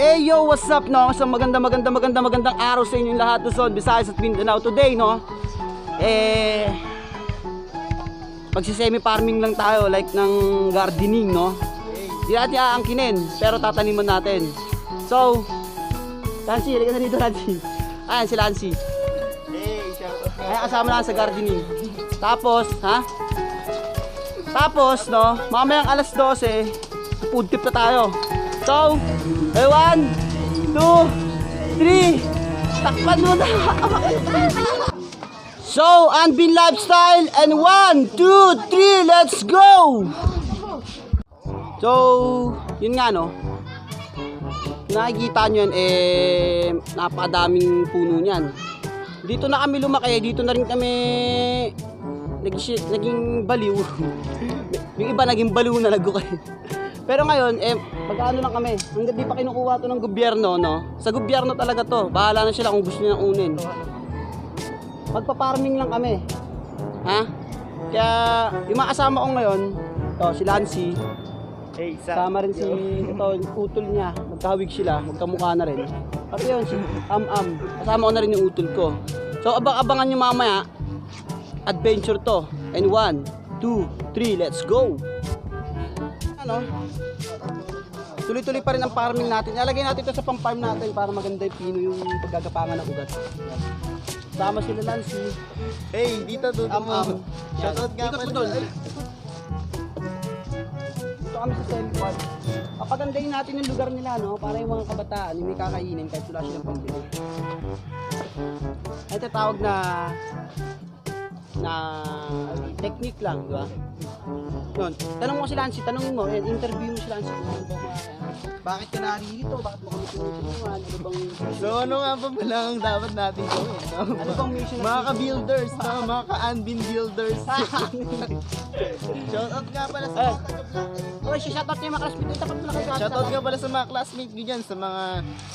Hey yo, what's up no? Sa maganda maganda maganda magandang araw sa inyong lahat Luzon, Visayas at Mindanao today no. Eh Pagsi-semi farming lang tayo like ng gardening no. Di natin aangkinin pero tataniman natin. So Lancy, halika na dito Lancy. Ayan si Lancy. Ay kasama na sa gardening. Tapos, ha? Tapos, no, mamayang alas 12, food trip na tayo. So, eh, one, two, three, takpan mo na. so, Anbin Lifestyle, and one, two, three, let's go! So, yun nga, no, nakikita nyo yan, eh, napakadaming puno niyan. Dito na kami lumaki, dito na rin kami naging, naging baliw. yung iba naging baliw na nagukay. Pero ngayon, eh, pag-ano lang kami, hanggang di pa kinukuha to ng gobyerno, no? Sa gobyerno talaga to, bahala na sila kung gusto nilang unin. Pagpa-farming lang kami. Ha? Kaya, yung mga kasama ko ngayon, to, si Lancy, Hey, sa Kasama rin si ito, yung utol niya. Magkahawig sila, magkamukha na rin. Pati yun, si Am Am. Kasama ko na rin yung utol ko. So abang-abangan nyo mamaya. Adventure to. And one, two, three, let's go! Ano? Tuloy-tuloy pa rin ang farming natin. Ilalagay natin ito sa pang-farm natin para maganda yung pino yung paggagapangan ng ugat. Sama sila Lancy. Hey, dito doon Am Am. Shout out nga pala. doon. Dito kami sa Semquad. Papagandahin natin yung lugar nila, no? Para yung mga kabataan, yung may kakainin kahit wala silang pambili. Ito tawag na na technique lang, di ba? Yun. Tanong mo si Lancy, tanongin mo, yan, interview mo si Lancy. Ano ba bakit ka narito? Bakit mo kami tinutulungan? Ano bang So ano nga ba pala ang dapat natin gawin? No? Ano bang mission ng Mga ka-builders, no? mga ka-unbin builders. Shout out nga pala sa Eh. mga taga-vlog. Oy, si shoutout niya mga classmate. Tapat mo lang Shout out nga pala sa mga classmate ko dyan, sa mga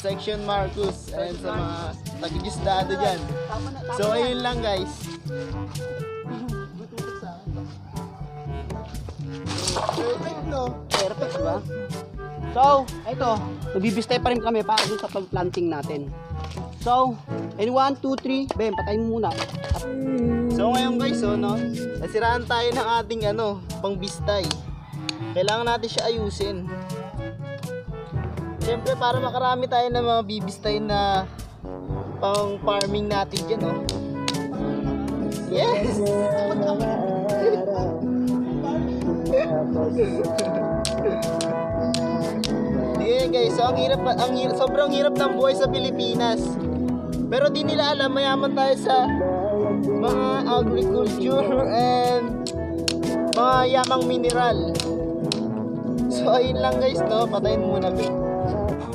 section Marcus, and sa mga taga-gisdado dyan. So ayun lang guys. Perfect no? Perfect, ba? So, ito, nagbibistay pa rin kami para dun sa pag-planting natin. So, in 1, 2, 3, Bem, patayin mo muna. So ngayon guys, oh, no, nasiraan tayo ng ating ano, pangbistay. Kailangan natin siya ayusin. Siyempre para makarami tayo ng mga bibistay na pang farming natin dyan, oh. Yes! Yan guys, so ang hirap, ang hirap, sobrang hirap ng buhay sa Pilipinas. Pero di nila alam, mayaman tayo sa mga agriculture and mga yamang mineral. So ayun lang guys, no? Patayin muna ko.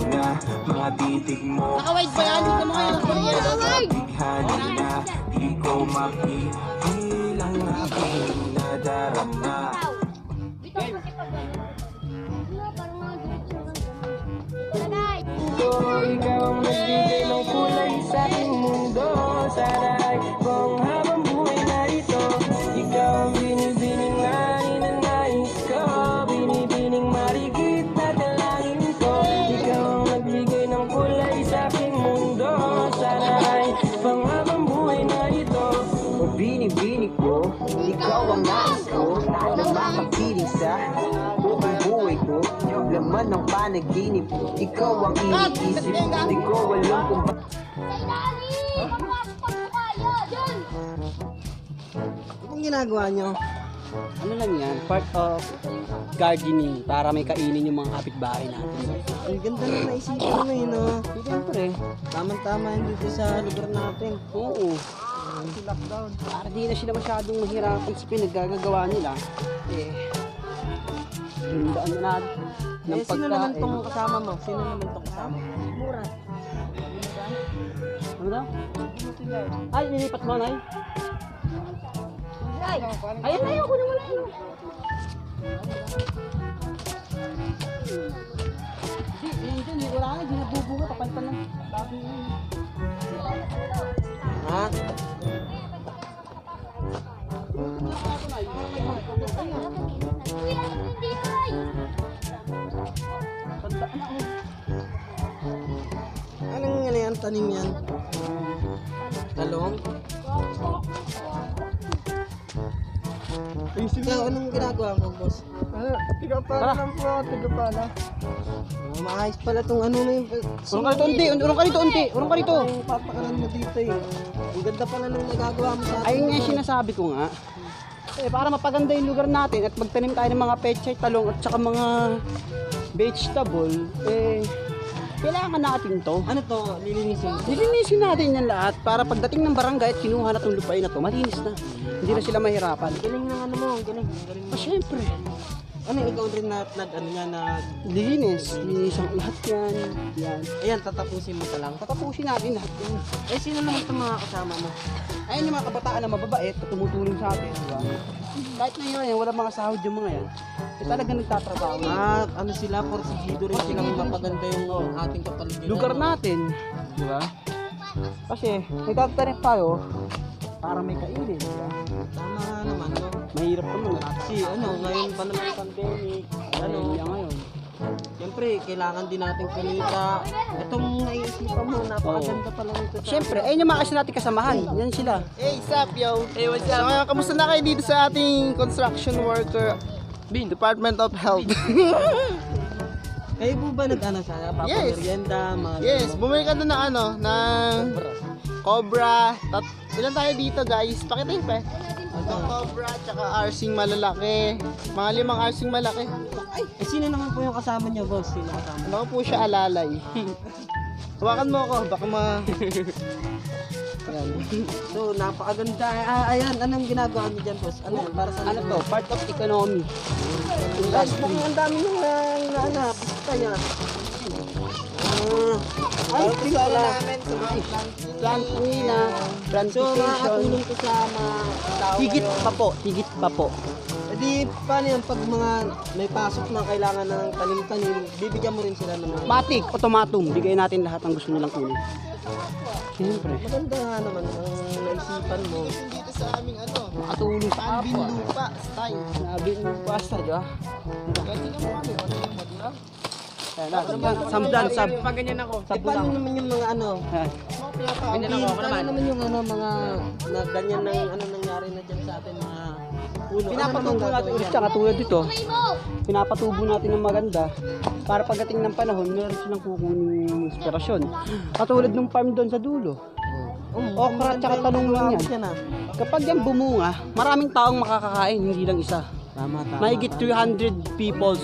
Na mga titig mo. Nakawide ba yan? Dito mo kayo nakawide. Tighani na di ko mapigilang aking nadarama ikaw ang nagbigay ng Ikaw ang iniisip Di ko alam kung ba- Anong ginagawa nyo? Ano lang yan? Part of gardening para may kainin yung mga kapitbahay natin. Ang ganda na naisipan mo eh, no? Siyempre, Tamang-tama yun dito sa lugar natin. oo. Si lockdown. Para di na sila masyadong mahirapan sa pinaggagawa nila. Eh, hindaan na natin. Ng Eh, sino naman pagkain. tong kasama mo? Sino naman tong kasama mo? Mura. Ano daw? Ay, nilipat mo, Nay? Ay, ayun na yun, kunin mo na yun. Hindi, hindi, hindi, wala na, hindi nabubunga, papalitan lang. Ha? Tandaan ako. Tanim yan? Talong? Ikaw, anong ginagawa mo, boss? Ano, tigapala lang po, tigapala. Oh, maayos pala tong ano na yung... Urong ka rito, unti. Urong ka rito, unti. Urong ka rito. Ang papakalan mo dito eh. Ang ganda pala nung nagagawa mo sa atin. Ayun nga yung sinasabi ko nga. Eh, para mapaganda yung lugar natin at magtanim tayo ng mga pechay, talong at saka mga vegetable, eh, kailangan natin to. Ano to, lilinisin? Lilinisin natin yan lahat para pagdating ng barangay at kinuha na itong lupain na to, malinis na. Hindi na sila mahirapan. Galing ng ano mo, galing. galing. Ah, syempre. Ano, ikaw rin na, nag, ano niya, na... Linis. Linisan lahat yan. Yan. Ayan, tatapusin mo ka lang. Tatapusin natin lahat yan. Eh, sino naman itong mga kasama mo? Ayun yung mga kabataan na mababait at tumutulong sa atin. Di ba? Kahit na yun, wala mga sahod yung mga yan. Eh talaga nagtatrabaho. Ah, ano sila, porsigido rin silang mapaganda yung ating kapaligiran. lugar natin. Di ba? Kasi, nagtatanim tayo para may kainin. Di ba? Tama nga naman, no? Mahirap naman. Kasi ano, ngayon pa naman yung pandemic, ano, yan ngayon? siyempre, kailangan din natin kumita. Itong naiisipan mo, napakaganda pala nito. sa- Siyempre, ayun yung mga kasi natin kasamahan. Yan sila. Hey, sup, yo? Hey, what's up? So, ngayon, kamusta na kayo dito sa ating construction worker Department of Health? kayo po ba nag-ano sa papamerienda, mga Yes, bumili ka doon ng ano, ng Cobra. Tat ilan tayo dito guys? Pakita yung. Ano? Cobra, tsaka arsing malalaki. Mga limang arsing malaki. Ay, eh, sino naman po yung kasama niyo, boss? Sino kasama? Ano po siya alalay. Hawakan mo ako, baka ma... Ayan. So, napakaganda. Ah, ayan, anong ginagawa niyo dyan, boss? Ano, para sa Ano to? Part of economy. Guys, mukhang ang dami nung uh, na, na, pista yan. Ah, ay, pala. Plant na, So, plantation. makakatulong ko sa mga tao Higit ngayon. pa po, higit pa po. Eh di, paano yan? Pag mga may pasok na kailangan na ng tanim-tanim, bibigyan mo rin sila ng mga... Matic, automatum. Bigay natin lahat ng gusto nilang kunin. Siyempre. Maganda nga naman ang naisipan mo. Dito sa aming ano, Makatulong sa kapwa. lupa style. Sabi ng pasta, di ba? Kasi nga mo kami, ano yung madira? Samdan, sab. Pag ganyan ako, Eh, paano naman yung mga ano? Ganyan ako, ako naman. Paano naman yung ano, mga na ganyan na ano nangyari na dyan sa atin mga puno? Pinapatubo ano natin ulit siya, katulad dito. Pinapatubo natin ng maganda para pagdating ng panahon, meron silang kukunin inspirasyon. Katulad ng farm doon sa dulo. Okra at saka talong lang yan. Yan ah. Kapag yan bumunga, maraming taong makakakain, hindi lang isa. Tama, tama. Mahigit 300 peoples.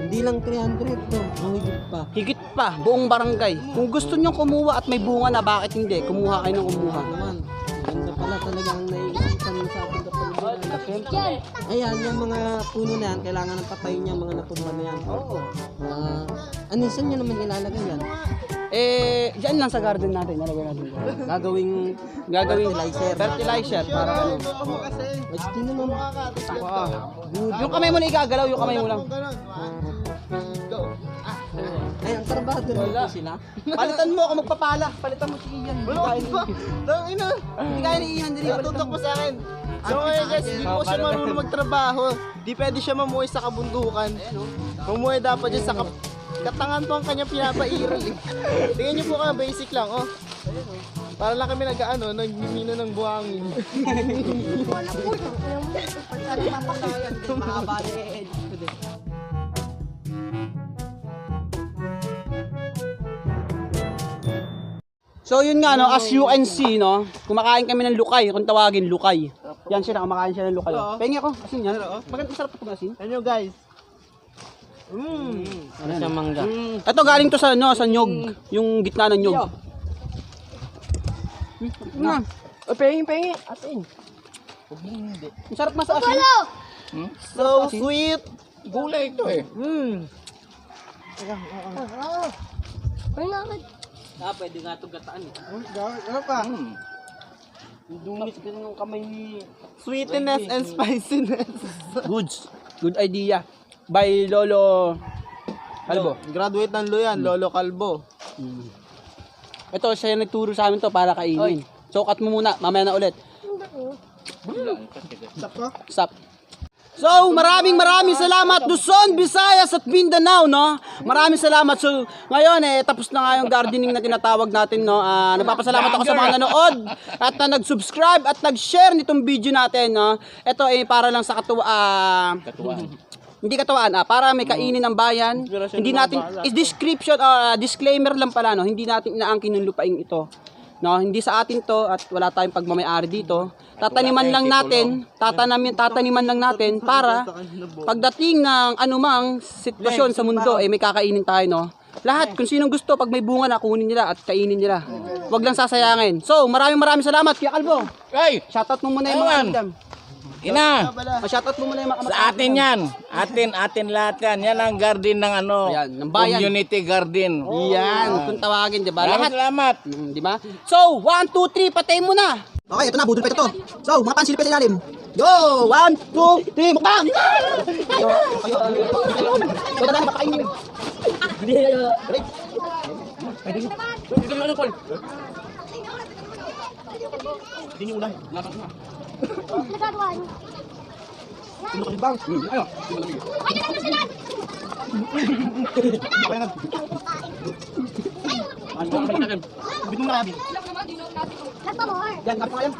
Hindi lang 300 to, mahigit pa. Higit pa, buong barangay. Kung gusto nyo kumuha at may bunga na, bakit hindi? Kumuha kayo ng kumuha. Naman, ganda pala talaga ang naiisipan sa ating kapaligiran. Ayan, yung mga puno na yan, kailangan ng patayin niya, mga natumba na yan. Oo. Uh, ano, saan nyo naman ilalagay yan? Eh, dyan lang sa garden natin, nalagay natin. dyan. Gagawing Gagawin Fertilizer. fertilizer para ano. Ako kasi, Ay, di naman. Wow. Yung kamay mo na igagalaw, yung kamay mo lang. go. Ay, ang trabado rin po sila. Palitan mo ako magpapala. Palitan mo si Ian. Hindi kaya ni Tang ina. Hindi kaya ni Ian. Dili, palitan Tutok mo. mo sa akin. So ngayon guys, di po siya marunong magtrabaho. Di pwede siya mamuhay sa kabundukan. Mamuhay dapat dyan sa kap katangan po ang kanya pinapairal eh. Tingnan niyo po kayo, basic lang oh. Para lang kami nag-ano, nagmimino ng buhangin. Mahaba ni Ed. So yun nga no, as you can see no, kumakain kami ng lukay, kung tawagin lukay. Yan siya, kumakain siya ng lukay. Pengi ako, asin yan. Maganda masarap ito asin. Ano guys? Ano siya mangga? Ito galing to sa ano, sa nyog, yung gitna ng nyog. Mm. O, pengi, pengi, atin. Ang sarap mas asin. So sweet! Gulay ito eh. Mmm! Ah, pwede nga ito gataan eh. Ano pa? Dungis ka ng kamay ni... Sweetness and spiciness. Goods. Good idea. By Lolo Kalbo. Graduate ng Luyan, Lolo Kalbo. Ito, siya yung nagturo sa amin to para kainin. So, cut mo muna. Mamaya na ulit. Stop ko? Stop. So, maraming maraming salamat Luzon, Visayas at Mindanao, no? Maraming salamat. So, ngayon eh tapos na nga yung gardening na tinatawag natin, no? Ah, nagpapasalamat ako sa mga nanood at na nag-subscribe at nag-share nitong video natin, no? Ito eh para lang sa katuwa ah, hindi katuwaan ah, para may kainin ng bayan. Hindi natin is description ah, disclaimer lang pala no, hindi natin inaangkin yung lupaing ito. No, hindi sa atin to at wala tayong pagmamayari dito. Tataniman lang natin, tatanamin tataniman lang natin para pagdating ng anumang sitwasyon sa mundo eh may kakainin tayo no. Lahat kung sinong gusto pag may bunga na kunin nila at kainin nila. Huwag lang sasayangin. So, maraming maraming salamat Kuya Kalbo. Hey, Shoutout mo muna yung mga kaibigan. Ina. Ah, Shoutout mo muna yung mga Sa atin yan. Atin, atin lahat yan. Yan ang garden ng ano. Ayan, ng bayan. Community garden. Yan, kung tawagin, di ba? Lahat, salamat. Mm, di ba? So, 1, 2, 3, patay mo na! Okay, ito na, budol pa ito to. So, mga pansil pa sa ilalim. Yo! 1, 2, 3, mukbang! Yo! Ito na, mapakainin mo. Hindi, ready? Pwede. Pwede nyo, ano, Paul? Hindi nyo ulan. Nasa na. Nagagawa niyo. Tulo ka din bang? Hmm, ayaw. Ay, nalang na sila! Ano ba ang balik natin? Bit mo na Bin. Nagpamor. Yan, kapit mo yan.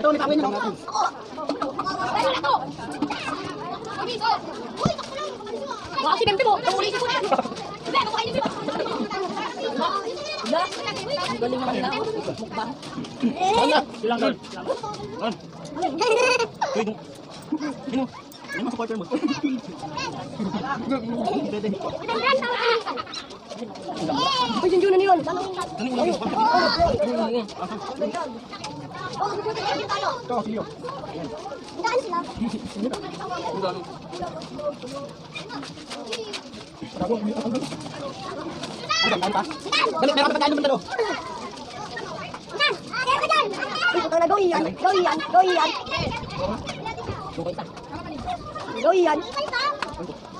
Ito, may pawin na natin. Ay, wala to! Uy, takbo lang! Mga aksidente mo! Ang ulitin ko na! Hindi, ako kainin mo! Galing naman na. Mukbang. Wala, silang girl. Sino? Sino mga supporter mo? Uy, yun yun na yun. Daan sila. Dali, meron pagkain naman talo. Daan! Kaya ka dyan! Uy, puto na, go iyan! Go iyan! Go iyan! Go iyan!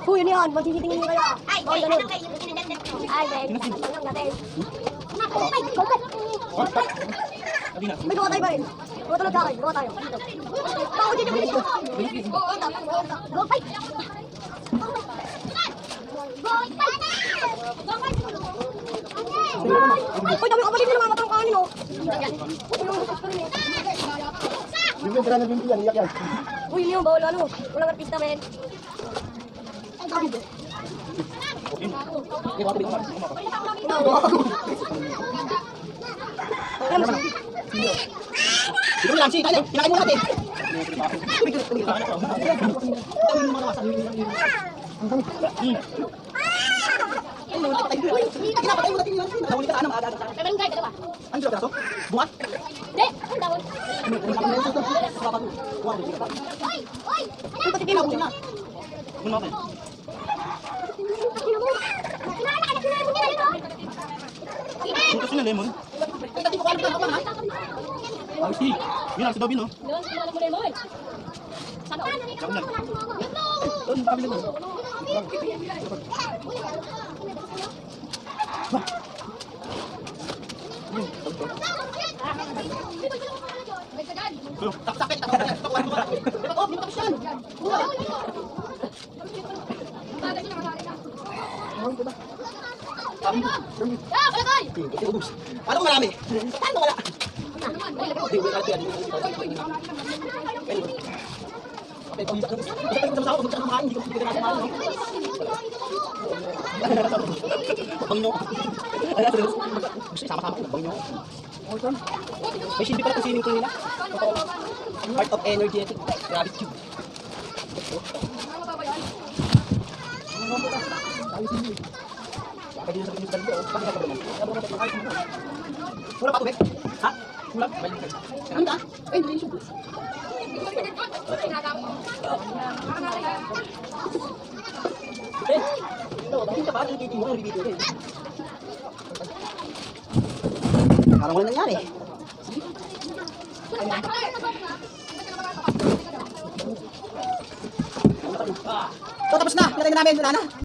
Uy, yun yan! Magsisitingin niyo kaya! Ay, ay, ganun! Ay, ay, tanong natin! Ay, go back! May gawa tayo ba rin? Gawa sa akin, gawa tayo. Ako dito, bilis ko! Oo, tama. Go fight! Uy, dami kapatid nila mamatang kanin, oh! Uy, yung. Yung yung grana yung iyak yan. Uy, yung bawal ano. Walang artista, men. Dito lang, sige, kaya, kinakain mo natin. Kinapatay mo natin yun. Nahuli ka na, maaga ka. Barangay, dalawa. Ano sila peraso? Bunga? Hindi, ang dawon. Uy, uy! Ay, pati kinabuli na. Ano na mo oh. Bukas na lemon. Ay, dati ko kalam ka ha? Ay, si. Yun lang, si Dobby, no? Doon, kinala mo lemon. Sana, oh. Doon, pabili mo. Sakit, sakit. Oh, binabas yan. Ah, kalagay! Ubus. Ano kung marami? Ano wala? Hindi, wala ka yan. Okay, pag isa ka sa ako, kung saan kumain, hindi ko hindi ka kumain. Bangyo. Gusto sama-sama ko, bangyo. May silbi pala kung swimming pool nila. Part of energetic. Gratitude. Pwede na sa oh. Bakit ka naman? Mura pa tubig? Ha? Mura? Ano ka? Ay, hindi yung subo. Eh, ito, bakit? Hindi mo, hindi rin. Parang wala nangyari. So, tapos na. Pinatay na namin. Wala na.